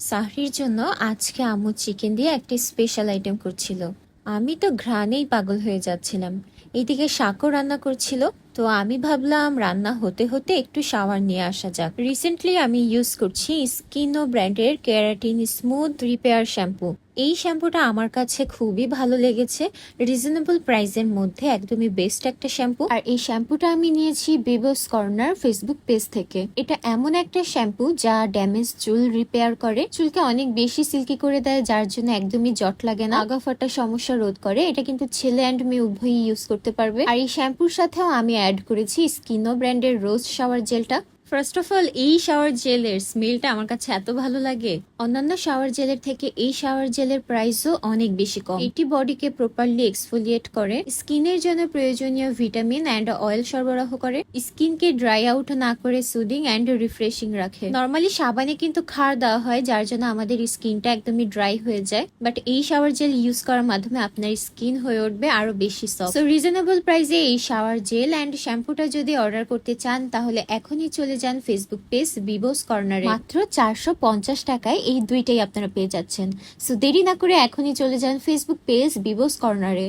সাহরির জন্য আজকে আম্মু চিকেন দিয়ে একটি স্পেশাল আইটেম করছিল। আমি তো ঘ্রাণেই পাগল হয়ে যাচ্ছিলাম। এদিকে শাকও রান্না করছিল, তো আমি ভাবলাম রান্না হতে হতে একটু শাওয়ার নিয়ে আসা যাক। রিসেন্টলি আমি ইউজ করছি স্কিনো ব্র্যান্ডের ক্যারাটিন স্মুথ রিপেয়ার শ্যাম্পু এই শ্যাম্পুটা আমার কাছে খুবই ভালো লেগেছে। রিজনেবল প্রাইসের মধ্যে একদমই বেস্ট একটা শ্যাম্পু। আর এই শ্যাম্পুটা আমি নিয়েছি বেবস কর্নার ফেসবুক পেজ থেকে। এটা এমন একটা শ্যাম্পু যা ড্যামেজ চুল রিপেয়ার করে। চুলকে অনেক বেশি সিল্কি করে দেয়, যার জন্য একদমই জট লাগে না। আগা ফাটা সমস্যা রোধ করে। এটা কিন্তু ছেলে অ্যান্ড মেয়ে উভয়ই ইউজ করতে পারবে। আর এই শ্যাম্পুর সাথেও আমি অ্যাড করেছি স্কিনো ব্র্যান্ডের রোজ শাওয়ার জেলটা ফার্স্ট অফ অল এই শাওয়ার জেলের স্মেলটা আমার কাছে এত ভালো লাগে। অন্যান্য শাওয়ার জেলের থেকে এই শাওয়ার জেলের প্রাইসও অনেক বেশি কম। এটি বডিকে প্রপারলি এক্সফোলিয়েট করে স্কিনের জন্য প্রয়োজনীয় ভিটামিন অ্যান্ড অয়েল সরবরাহ করে স্কিনকে ড্রাই আউট না করে সুদিং অ্যান্ড রিফ্রেশিং রাখে। নর্মালি সাবানে কিন্তু খার দেওয়া হয়, যার জন্য আমাদের স্কিনটা একদমই ড্রাই হয়ে যায়। বাট এই শাওয়ার জেল ইউজ করার মাধ্যমে আপনার স্কিন হয়ে উঠবে আরও বেশি সফট সো রিজনেবল প্রাইসে এই শাওয়ার জেল অ্যান্ড শ্যাম্পুটা যদি অর্ডার করতে চান, তাহলে এখনই চলে যান ফেসবুক পেজ বিবোস কর্নারে মাত্র চারশো পঞ্চাশ টাকায় এই দুইটাই আপনারা পেয়ে যাচ্ছেন। সো দেরি না করে এখনই চলে যান ফেসবুক পেজ বিবোস কর্নারে